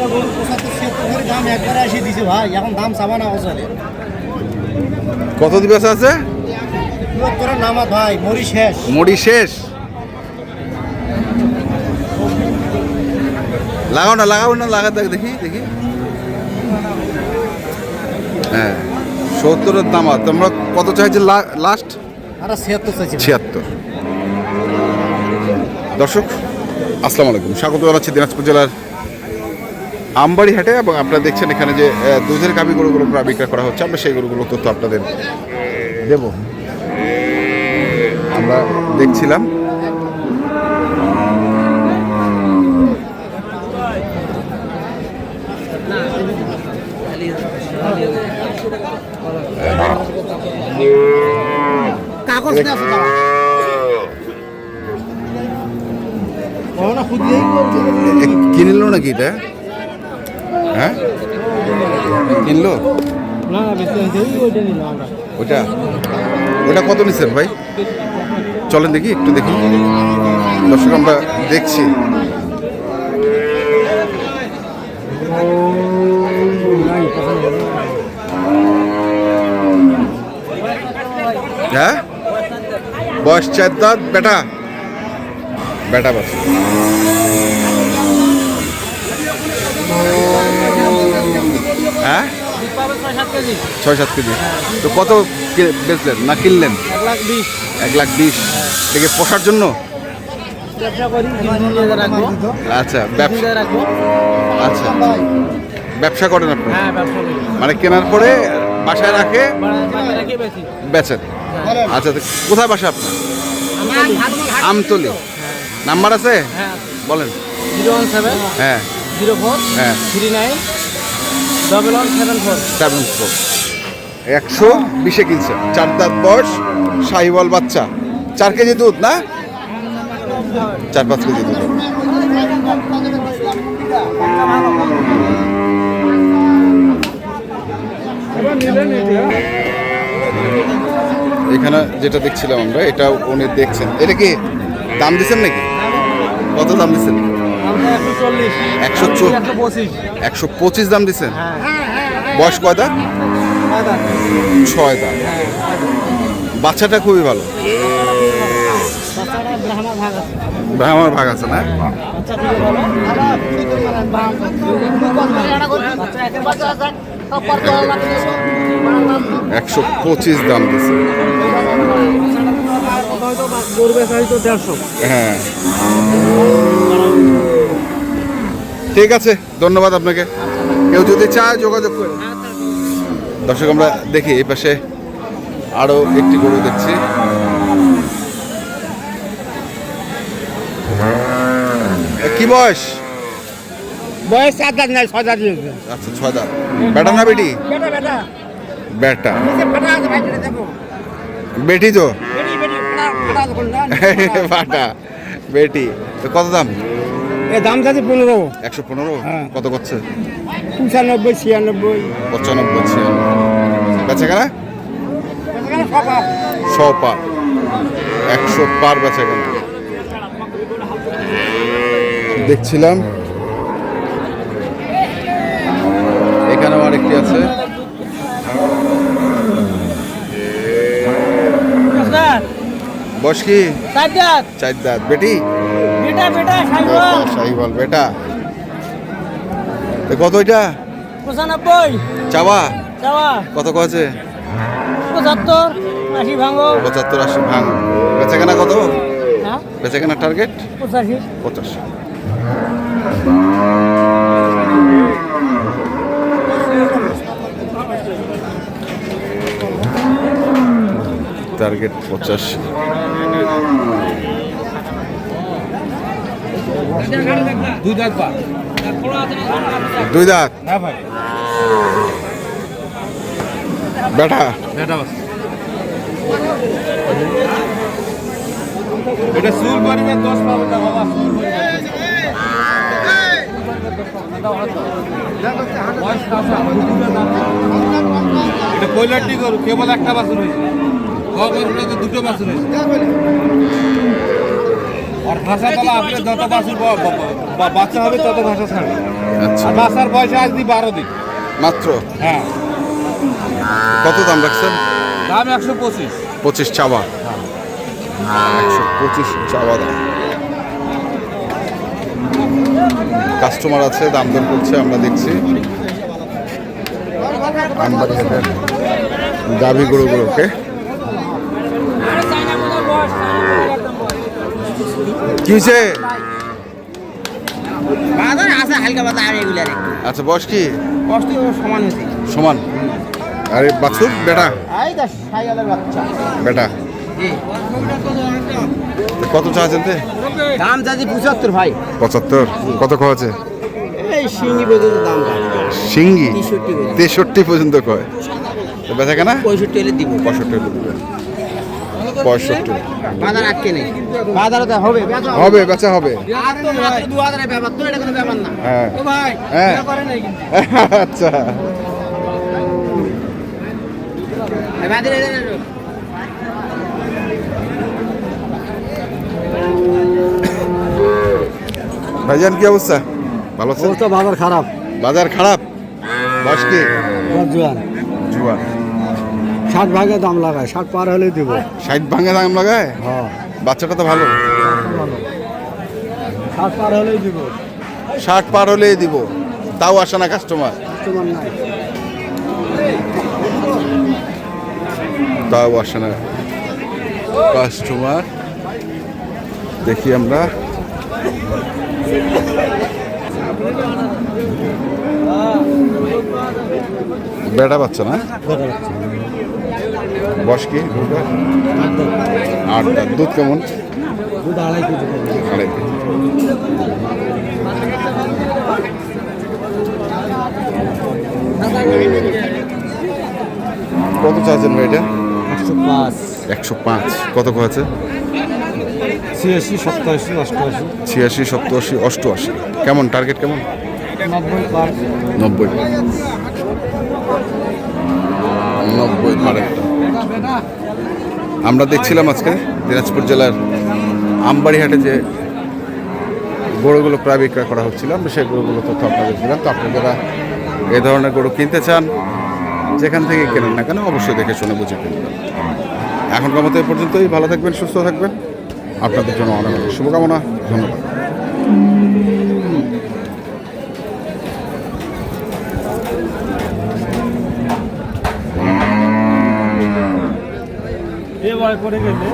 না গরু পঁচাত্তর ছিয়াত্তর করে দাম একবারে এসে দিছে ভাই। এখন দাম চাবা না বছরে কত দিবস আছে? তোরা নামা ভাই মরি শেষ। মুড়ি শেষ? লাগাও না লাগাও না লাগা দেখ দেখি দেখি। হ্যাঁ সত্তরের দামা তোমরা কত চাইছে লাস্ট আর ছিয়াত্তর চাইছি ছিয়াত্তর। দর্শক আসসালামু আলাইকুম। স্বাগত জানাচ্ছি দিনাজপুর জেলার আমবাড়ি হাটে এবং আপনারা দেখছেন এখানে যে দুধের গাভী গরুগুলো প্রায় বিক্রয় করা হচ্ছে আমরা সেই গরুগুলো তথ্য আপনাদের দেব। আমরা দেখছিলাম। কাগজ কিনলো নাকি এটা? হ্যাঁ? কিনলো? ওটা ওটা কত নিচ্ছেন ভাই? চলেন দেখি একটু দেখি। দর্শক আমরা দেখছি। হ্যাঁ? বয়স চার দাঁত বেটা? বেটা বাস হ্যাঁ ছয় সাত কেজি। তো কত বেচলেন না কিনলেন? এক লাখ বিশ। এক দেখে পোষার জন্য? আচ্ছা ব্যবসা আচ্ছা। ব্যবসা করেন আপনি? হ্যাঁ মানে কেনার পরে বাসায় রেখে? বেচেন। আচ্ছা কোথায় বাসা আপনার? আমতলি। নাম্বার আছে? হ্যাঁ। বলেন। জিরো ওয়ান সেভেন হ্যাঁ। জিরো ফোর হ্যাঁ। থ্রি নাইন ডবল ওয়ান একশো বিশে কিনছে। চার দাঁত বয়স, শাহিওয়াল বাচ্চা। চার কেজি দুধ না? চার পাঁচ কেজি দুধ। এখানে যেটা দেখছিলাম আমরা এটা উনি দেখছেন। এটা কি দাম দিচ্ছেন নাকি? কত দাম দিচ্ছেন? একশো চল্লিশ। একশো পঁচিশ। দাম দিচ্ছেন? হ্যাঁ। বয়স কয় দাঁত? দাম? ছয় দাঁত। বাচ্চাটা খুবই ভালো। বাচ্চাটা ব্রাহ্মা ভাগ আছে। ব্রাহ্মণ ভাগ আছে না? একশো পঁচিশ দাম দিচ্ছে। হ্যাঁ। ঠিক আছে ধন্যবাদ আপনাকে। কেউ যদি চায় যোগাযোগ করে। দর্শক আমরা দেখি এই পাশে আরও একটি গরু দেখছি। কি বয়স? বয়স চার দাঁত নাই ছয় দাঁত আচ্ছা ছয় দাঁত। বেটা না বেটি? বেটা বেটা। তো? বেটি তো কত দাম? এ দাম যাচ্ছে পনেরো। একশো পনেরো? হ্যাঁ। কত করছে? পঁচানব্বই ছিয়ানব্বই। পঁচানব্বই ছিয়ানব্বই। বেচা কেনা ছ পার। একশো পার বেচা কেনা দেখছিলাম। এখানেও আরেকটি আছে। বয়স কি? চার দাঁত। চার দাঁত। বেটি? শাহিওয়াল। বেটা তো কত এটা? পঁচানব্বই। চাওয়া? যাওয়া কত কয়েছে পঁচাত্তর আশি ভাঙো। পঁচাত্তর আশি ভাঙ। বেচা কেনা কত? হ্যাঁ? বেচা কেনা টার্গেট পঁচাশি। পঞ্চাশ টার্গেট পঁচাশি। দুই দাঁত দুই দাঁত? হ্যাঁ ভাই। বেটা? বেটা এটা সুর পরিবে দশ পাবো না বাবা। সুর এটা কয়লারটি করু কেবল একটা বাছুর হয়েছে? দুটো বাছুর হয়েছে। আর ভাষা তলা আপনি যত বাছুর বা- বাচ্চা হবে তত ভাষা ছাড়বে। আচ্ছা। আর বাচ্চার বয়সে আজ দি বারো দিন। মাত্র? হ্যাঁ। কত দাম রাখছেন? দাম একশো পঁচিশ। পঁচিশ চাওয়া। একশো পঁচিশ চাওয়া দাম। কাস্টমার আছে দাম দর করছে আমরা দেখছি। আমবাড়ি হাটের গাভি কি হয়েছে বাজার আছে হালকা পাতা আর একটু আচ্ছা বয়স কি? কষ্ট সমান হয়েছে। সমান? আরে বাছুর বেটা? এই তো সাইকেলের বাচ্চা। বেটা? কত চাচ্ছেন তে? দাম চাচ্ছি পঁচাত্তর ভাই। পঁচাত্তর? কত খাওয়াছে এই শিঙ্গি পর্যন্ত দাম সিঙ্গি তেষট্টি পর্যন্ত। কয়? তো বেচা কেনা? পঁয়ষট্টি হলে দিব। পঁয়ষট্টি হলে। পঁয়ষট্টি। বাজার আটকে নেই। বাজারে হবে বেচা হবে। বেচা হবে। হ্যাঁ। হ্যাঁ। এটা করে নাই কিন্তু। আচ্ছা। ভাইজান কি অবস্থা? ভালো অবস্থা বাজার খারাপ। বাজার খারাপ? বয়স কি? জোয়ান জুয়ান ষাট ভাগে দাম লাগায় ষাট পার হলেই দিব। ষাট ভাঙে দাম লাগায়? হ্যাঁ। বাচ্চাটা তো ভালো। ষাট পার হলেই দিব। ষাট পার হলেই দিব। তাও আসে না কাস্টমার তোমার নাই। তাও আসে না কাস্টমার দেখি আমরা। বেটা বাচ্চা না? কি গরুটার? আট দাঁত। দুধ কেমন? দুধ আড়াই কেজি। আড়াই কেজি। কত চাচ্ছেন ভাই এটা? একশো পাঁচ। একশো পাঁচ। কত আছে ছিয়াশি সপ্তাশি অষ্টআশি। ছিয়াশি সপ্তাশি অষ্টআশি। কেমন? টার্গেট কেমন? নব্বই নব্বই নব্বই পার একটা। আমরা দেখছিলাম আজকে দিনাজপুর জেলার আমবাড়িহাটে যে গরুগুলো প্রায় বিক্রয় করা হচ্ছিল, আমরা সেই গরুগুলো তথ্য আপনাদের দিলাম। তো আপনারা এ ধরনের গরু কিনতে চান, যেখান থেকে কেনেন না কেন অবশ্যই দেখে শুনে বুঝে কিনবেন। এখনকার মতো এই পর্যন্তই। ভালো থাকবেন, সুস্থ থাকবেন। আপনাদের জন্য অনেক অনেক শুভকামনা। ধন্যবাদ। এবার করে গেলে।